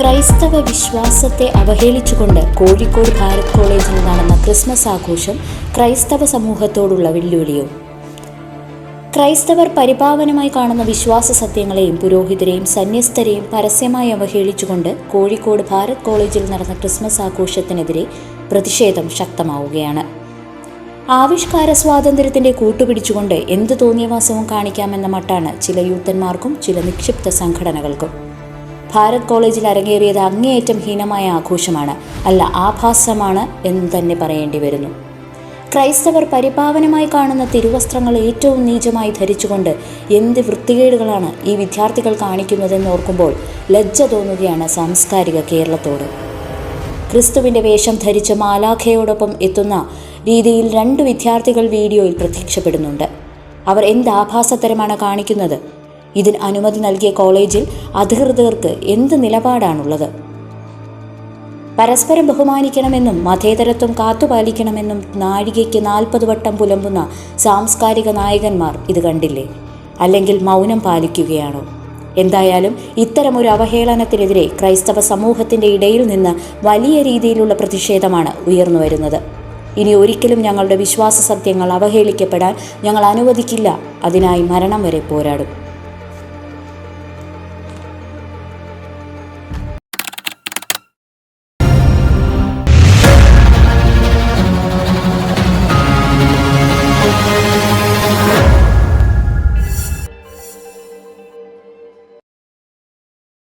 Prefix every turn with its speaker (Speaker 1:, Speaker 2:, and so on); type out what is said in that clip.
Speaker 1: ക്രൈസ്തവ വിശ്വാസത്തെ അവഹേളിച്ചുകൊണ്ട് കോഴിക്കോട് ഭാരത് കോളേജിൽ നടന്ന ക്രിസ്മസ് ആഘോഷം ക്രൈസ്തവ സമൂഹത്തോടുള്ള വെല്ലുവിളിയോ. ക്രൈസ്തവർ പരിപാവനമായി കാണുന്ന വിശ്വാസ സത്യങ്ങളെയും പുരോഹിതരെയും സന്യസ്തരെയും പരസ്യമായി അവഹേളിച്ചുകൊണ്ട് കോഴിക്കോട് ഭാരത് കോളേജിൽ നടന്ന ക്രിസ്മസ് ആഘോഷത്തിനെതിരെ പ്രതിഷേധം ശക്തമാവുകയാണ്. ആവിഷ്കാര സ്വാതന്ത്ര്യത്തിന്റെ കൂട്ടുപിടിച്ചുകൊണ്ട് എന്ത് തോന്നിയവാസവും കാണിക്കാമെന്ന മട്ടാണ് ചില യൂത്തന്മാർക്കും ചില നിക്ഷിപ്ത സംഘടനകൾക്കും. ഭാരത് കോളേജിൽ അരങ്ങേറിയത് അങ്ങേയറ്റം ഹീനമായ ആഘോഷമാണ്. അല്ല ആഭാസമാണ് എന്ന് തന്നെ പറയേണ്ടി വരുന്നു. ക്രൈസ്തവർ പരിപാവനമായി കാണുന്ന തിരുവസ്ത്രങ്ങൾ ഏറ്റവും നീചമായി ധരിച്ചുകൊണ്ട് എന്ത് വൃത്തികേടുകളാണ് ഈ വിദ്യാർത്ഥികൾ കാണിക്കുന്നതെന്ന് ഓർക്കുമ്പോൾ ലജ്ജ തോന്നുകയാണ് സാംസ്കാരിക കേരളത്തോട്. ക്രിസ്തുവിന്റെ വേഷം ധരിച്ച മാലാഖയോടൊപ്പം എത്തുന്ന രീതിയിൽ രണ്ട് വിദ്യാർത്ഥികൾ വീഡിയോയിൽ പ്രത്യക്ഷപ്പെടുന്നുണ്ട്. അവർ എന്ത് കാണിക്കുന്നത്? ഇതിന് അനുമതി നൽകിയ കോളേജിൽ അധികൃതർക്ക് എന്ത് നിലപാടാണുള്ളത്? പരസ്പരം ബഹുമാനിക്കണമെന്നും മതേതരത്വം കാത്തുപാലിക്കണമെന്നും നാഴികയ്ക്ക് നാൽപ്പത് വട്ടം പുലമ്പുന്ന സാംസ്കാരിക നായകന്മാർ ഇത് കണ്ടില്ലേ? അല്ലെങ്കിൽ മൗനം പാലിക്കുകയാണോ? എന്തായാലും ഇത്തരമൊരു അവഹേളനത്തിനെതിരെ ക്രൈസ്തവ സമൂഹത്തിന്റെ ഇടയിൽ നിന്ന് വലിയ രീതിയിലുള്ള പ്രതിഷേധമാണ് ഉയർന്നു വരുന്നത്. ഇനി ഒരിക്കലും ഞങ്ങളുടെ വിശ്വാസ സത്യങ്ങൾ അവഹേളിക്കപ്പെടാൻ ഞങ്ങൾ അനുവദിക്കില്ല. അതിനായി മരണം വരെ പോരാടും.